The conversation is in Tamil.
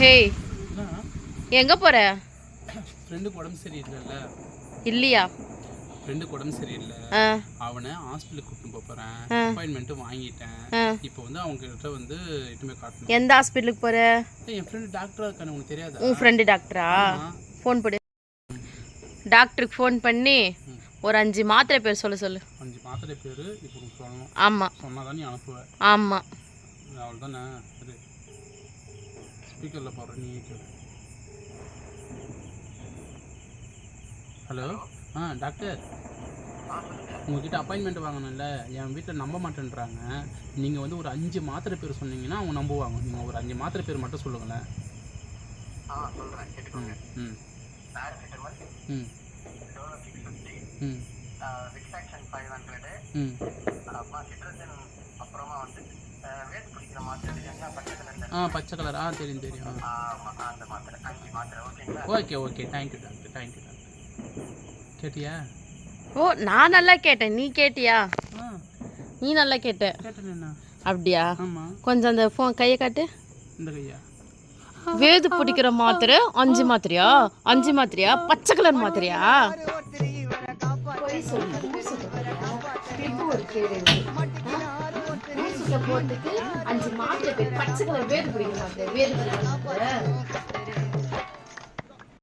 ஹேய் எங்க போற? ஃப்ரெண்டுக்கு உடம்பு சரியில்லைல்ல. இல்லையா? ஃப்ரெண்டுக்கு உடம்பு சரியில்லை. அவனை ஹாஸ்பிட்டலுக்கு கூட்டிட்டு போக போகிறேன் ஆ. அப்பாயின்மெண்ட்டு வாங்கிட்டேன். இப்போ வந்து அவங்க கிட்ட வந்து இட்டுமே காட்டணும். எந்த ஹாஸ்பிட்டலுக்கு போற? என் ஃப்ரெண்டு டாக்டராக இருக்கானு உனக்கு தெரியாதா? உன் ஃப்ரெண்டு டாக்டரா. ஃபோன் போடு. டாக்டருக்கு ஃபோன் பண்ணி ஒரு அஞ்சு மாத்திரை பேர் சொல்ல சொல்லு. அஞ்சு மாத்திரை பேர் இப்போ சொல்லணும். ஆமாம் சொன்னால் தான் நீ அனுப்புவேன் ஆமாம் அவள் தானே சரி ஸ்பீக்கரில் போடுறேன் நீ கேளு. ஹலோ? ஆ டாக்டர். உங்ககிட்ட அப்பாயின்மெண்ட் வாங்கணும்ல என் வீட்டில் நம்ப மாட்டேன்றாங்க. நீங்கள் வந்து ஒரு அஞ்சு மாத்திரை பேர் சொன்னீங்கன்னா அவங்க நம்புவாங்க. நீங்கள் ஒரு அஞ்சு மாத்திரை பேர் மட்டும் சொல்லுங்களேன். ம் ம். ம். ஆ பச்சை கலர். ஆ தெரியும் தெரியும். Okay okay. Thank you doctor thank you doctor கேட்டியா? ஓ நான் நல்லா கேட்டேன். நீ கேட்டியா? ஆ. நீ நல்லா கேட்ட. அப்படியா? ஆமாம் கொஞ்சம் அந்த ஃபோன் கையை காட்டு. இந்த கையா? வேது பிடிக்கிற மாத்திரை அஞ்சு மாத்திரையா? அஞ்சு மாத்திரையா? பச்சை கலர் மாத்திரையா? அஞ்சு மாத்திரை பச்சை கலர் வேது பிடிக்கும் வேது வேது